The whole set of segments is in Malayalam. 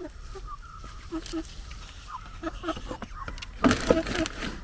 Ha ha ha.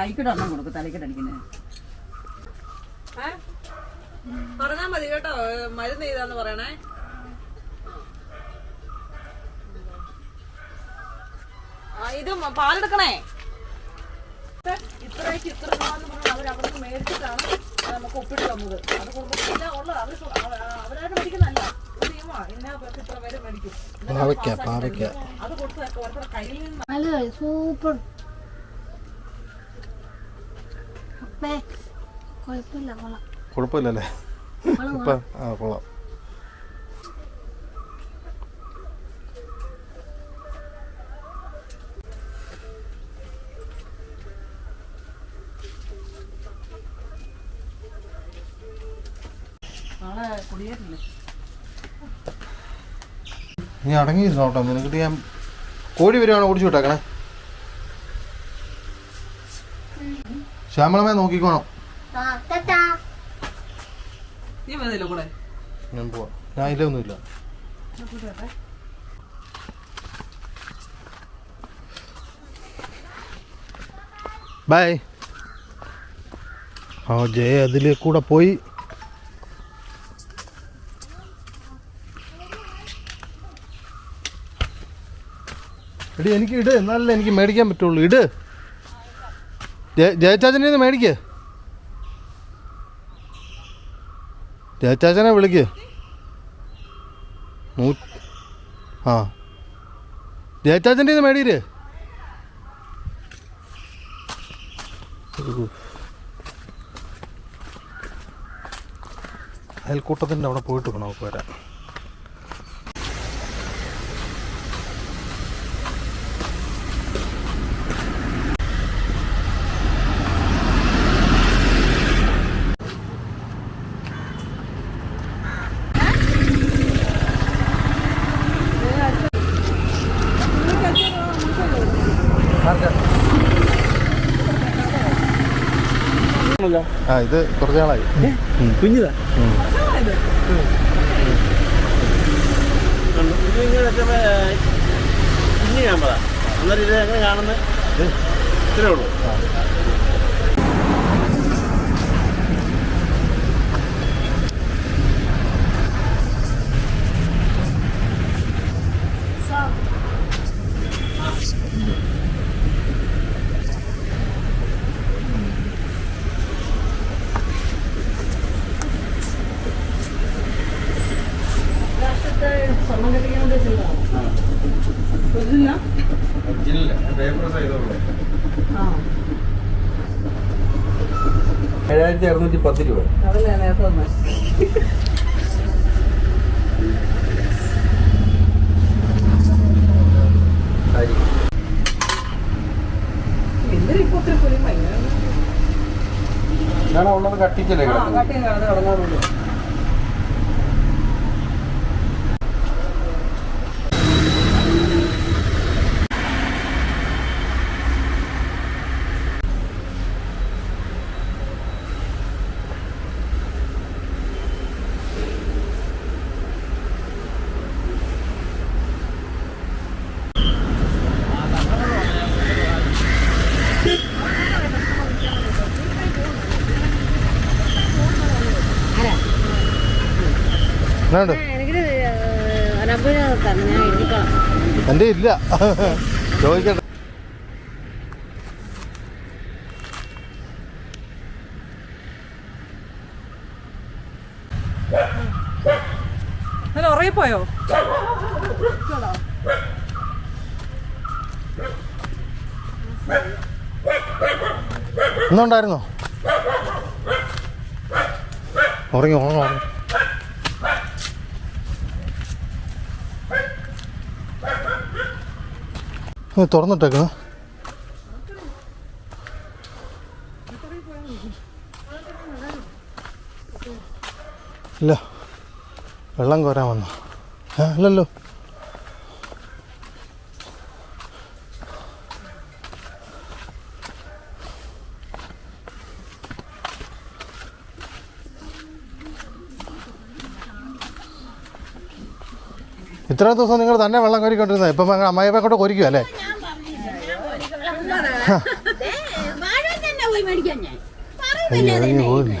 കൈക്കിട്ട് ഒരെണ്ണം കൊടുക്കും തലക്കിട്ട് അടിക്കുന്നത് പറഞ്ഞാ മതി കേട്ടോ മരുന്ന് ചെയ്താന്ന് പറയണേ. ആ ഇത് പാലെടുക്കണേ. ഇത്രയ്ക്ക് ഇത്ര അവർ അവിടെ മേടിച്ചിട്ടാണ് നമുക്ക് ഒപ്പിട്ട് തന്നത്. അത് കുടുംബത്തില്ല ഉള്ളത്. അവർ അവരായിട്ട് മേടിക്കുന്നല്ല ഒരു നിയമമാ ഇന്ന പേർക്ക് ഇത്ര പേര് മേടിക്കും എന്നിട്ട് അത് പാവയ്ക്ക pass ആക്കി പാവയ്ക്ക തരും. അത് കൊടുത്ത് ഓരോരുത്തരുടെ കയ്യിൽ നിന്ന് നല്ല സൂപ്പർ അപ്പേ കുഴപ്പമില്ല കൊള്ളാം കുഴപ്പമില്ലല്ലേ? ഇപ്പം ആ കൊള്ളാം. നീ അടങ്ങിയിരുന്നോട്ടോ നിനക്കിട്ട് ഞാൻ കോഴി വരുവാണോ ഓടിച്ചു വിട്ടേക്കണേ? ശ്യാമളമേ നോക്കിക്കോണം. നീ കൂടെ? ഞാൻ പോവാം. ഞാൻ ഇല്ലൊന്നുമില്ല ബൈ. ആ ജയ അതിൽ കൂടെ പോയി. എടി എനിക്ക് ഇട്. എന്നാലല്ലേ എനിക്ക് മേടിക്കാൻ പറ്റുള്ളൂ. ഇട്. ജയച്ചാച്ചനെ ഒന്ന് മേടിക്ക്. ജയച്ചാച്ചനെ വിളിക്ക്. ആ. ജയച്ചാച്ചന്റെ ഇത് മേടിക്കരു അയൽക്കൂട്ടത്തിന്റെ അവിടെ പോയിട്ട് വേണം നമുക്ക് വരാൻ. ആ ഇത് കുറച്ച് നാളായി. കുഞ്ഞിതാ? അന്നേരം ഇത് എങ്ങനെ കാണുന്നത് ഇത്രേ ഉള്ളൂ. ഏഴായിരത്തി അറുന്നൂറ്റി പത്ത് രൂപ. ഉള്ളത് കട്ടിച്ചല്ലേ കിടക്കുന്നത്. എന്റെ ഇല്ല. ചോദിക്കട്ടെ. ഞാൻ ഉറങ്ങിപ്പോയോ? ഇന്നുണ്ടായിരുന്നോ? ഉറങ്ങി ഉറങ്ങി ഉറങ്ങി. തുറന്നിട്ടേക്കണ ഇല്ല. വെള്ളം കോരാൻ വന്നു. അല്ലല്ലോ ഇത്ര ദിവസം നിങ്ങൾ തന്നെ വെള്ളം കോരിക്കൊണ്ടിരുന്നത്. ഇപ്പം അമ്മായിപ്പെ കൊണ്ട് കൊരിക്കും അല്ലേ? അയ്യോ ഇറങ്ങി പോയില്ല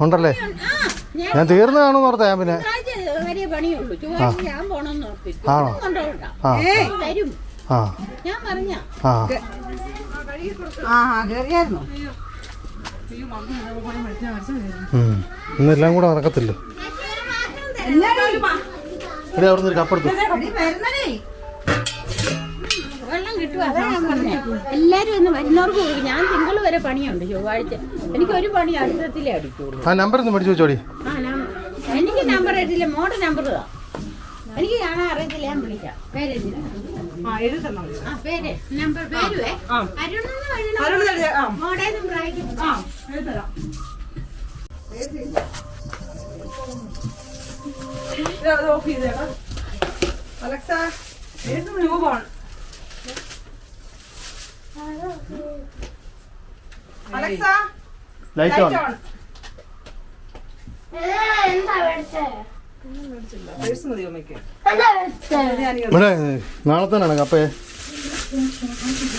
ഉണ്ടല്ലേ? ഞാൻ തീർന്നു കാണുമെന്ന് ഓർത്താ ഞാൻ പിന്നെ. ആണോ? ആ. ആ. ആ. ഇന്നെല്ലാം കൂടെ നടക്കത്തില്ല. അവിടെ നിന്ന് കപ്പെടുത്തു. വെള്ളം കിട്ടും അതാ ഞാൻ പറഞ്ഞേ. എല്ലാരും ഒന്ന് വരുന്നവർക്ക് കൊടുക്കും. ഞാൻ തിങ്കൾ വരെ പണിയുണ്ട് ചൊവ്വാഴ്ച. എനിക്ക് ഒരു പണി അടുത്തത്തിലേ അടിക്കുള്ളൂ. ആ നമ്പർ ഒന്ന് മേടിച്ചു വെച്ചോടി. ആ നം- എനിക്ക് നമ്പർ അറിയത്തില്ല. മോടെ നമ്പർ താ എനിക്ക് കാണാൻ അറിയത്തില്ല. ഞാൻ വിളിക്കാം. പേരെന്തിനാ ആ എഴുതി തന്നാ മതി. ആ പേര് നമ്പർ പേരുവേ. ആ. അരുണെന്ന് വഴി അരുൺ ആ. മോടെ നമ്പർ അയക്കും ആ എഴുതി തരാം. ഓഫ് ചെയ്തേക്കാം. അലക്സ ഏത് one Alexa light on light on എന്താ മേടിച്ചേ പേഴ്സ് മതി അമ്മയ്ക്ക് എന്താ മേടിച്ചേ ഇവിടെ നാളെ തന്നെയാണ് കപ്പയെ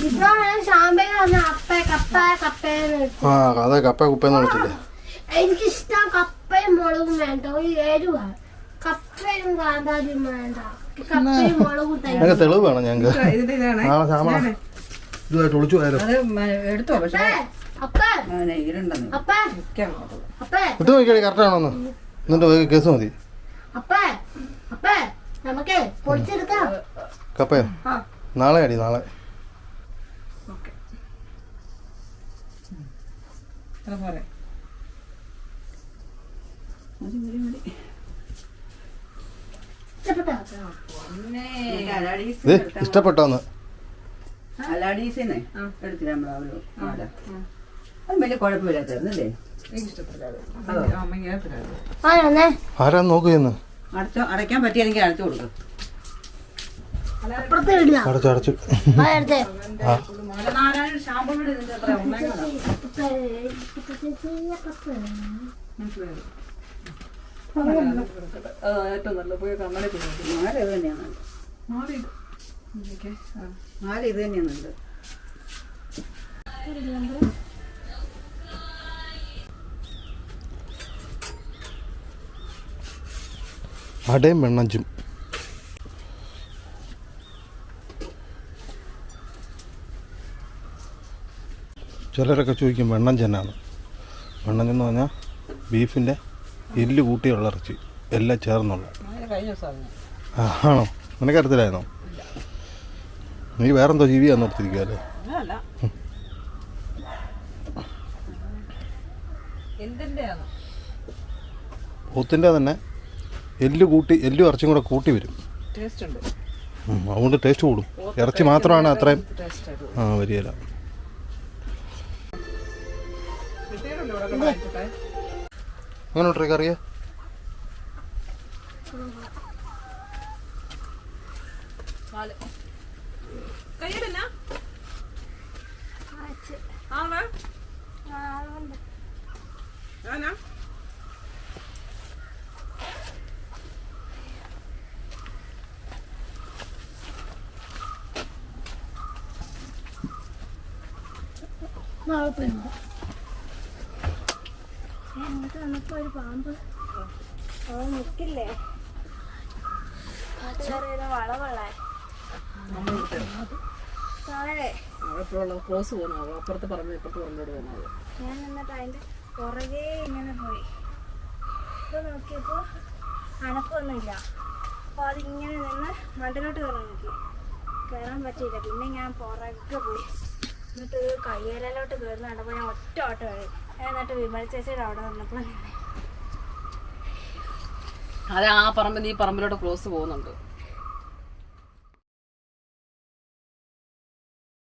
ഇപ്പൊ ശാമ്പയിൽ വന്ന അപ്പ കപ്പ കപ്പയെന്ന് വെച്ചു. ആ അതെ കപ്പ കുപ്പയെന്ന് വിളിച്ചില്ലേ. എനിക്കിഷ്ടം കപ്പയും മുളകും വേണ്ട. ഒരു എരുവാ. കപ്പയും കാന്താരിയും വേണ്ട. കപ്പയും മുളകും തെളിവ് വേണം ഞങ്ങൾക്ക്. ഇതാണ്. നാളെ ശ്യാമള ഇതുമായിട്ട് ഒളിച്ചു പോയാലോ എടുത്തോ പക്ഷേ അപ്പ അങ്ങനെ ഇരുണ്ടെന്ന് അപ്പ. അപ്പ. ഇട്ട് നോക്കിയാടി കറക്റ്റ് ആണോന്ന്. എന്നിട്ട് പോയി കേസ് മതി. അപ്പ. അപ്പ. നമുക്ക് പൊടിച്ചെടുക്കാം കപ്പയോ. നാളെ അടി നാളെ. ഇഷ്ടപ്പെട്ടോന്ന് അലാഡീസിനെ എടുത്തില്ല വലിയ കുഴപ്പമില്ലാത്തായിരുന്നല്ലേ എനിക്ക് ഇഷ്ടപ്പെട്ടില്ല അത്. ഏൽപ്പില്ലായിരുന്നു ആണേ ആരാന്ന്? നോക്കുകയെന്ന് അടച്ചോ അടയ്ക്കാൻ പറ്റിയെങ്കിൽ അടച്ചു കൊടുക്കും. അടച്ചു അടച്ചു. ആ ആ. ഏറ്റവും നല്ല പോയി കണ്ണനെ പിടിക്കും തന്നെയാണ് ആ നാല് ഇത് തന്നെയാണ് നല്ലത് അടയും വെണ്ണഞ്ചും ചിലരൊക്കെ ചോദിക്കും വെണ്ണഞ്ചെന്നാണ് വെണ്ണഞ്ചെന്ന് പറഞ്ഞാൽ ബീഫിന്റെ എല്ല് കൂട്ടിയുള്ള ഇറച്ചി. എല്ലാം ചേർന്നുള്ള. ആണോ? നിനക്കറിയത്തില്ലായിരുന്നോ? നീ വേറെന്തോ ജീവിയാന്ന് ഓർത്തിരിക്കുകയല്ലേ പോത്തിന്റെ തന്നെ. എല്ല് കൂട്ടി എല്ലും ഇറച്ചിയും കൂടെ കൂട്ടി വരും. അതുകൊണ്ട് ടേസ്റ്റ് കൂടും. ഇറച്ചി മാത്രമാണ് അത്രയും ആ വരികയില്ല? അങ്ങനെ ട്രൈ കറിയ? നാല്. കയ്യിലെന്നാ ആണോ ആനാ നാളെ പോയി വന്നപ്പോ ഒരു പാമ്പ്. അത് നിക്കില്ലേ? വളവളേ താഴെ. എപ്പോഴുള്ള ക്രോസ് പോകുന്നത് അപ്പുറത്ത് പറഞ്ഞു? ഇപ്പുറത്ത് പറഞ്ഞോട് പോകുന്നത് ഞാൻ എന്നിട്ട് അതിന്റെ പുറകെ ഇങ്ങനെ പോയി. നോക്കിയപ്പോൾ അനക്കൊന്നുമില്ല. അപ്പൊ അതിങ്ങനെ നിന്ന് മണ്ടിലോട്ട് കയറാൻ നോക്കി. കയറാൻ പറ്റിയില്ല. പിന്നെ ഞാൻ പുറകെ പോയി. എന്നിട്ട് കയ്യേലോട്ട് കയറുന്ന കണ്ടപ്പോൾ ഞാൻ ഒറ്റ ഓട്ടം കഴിയും എന്നിട്ട് വിമൽ ചേച്ചിയുടെ അവിടെ നിന്നപ്പോൾ അത് ആ പറമ്പിൽ ഈ പറമ്പിലോട്ട് ക്ലോസ് പോകുന്നുണ്ട്.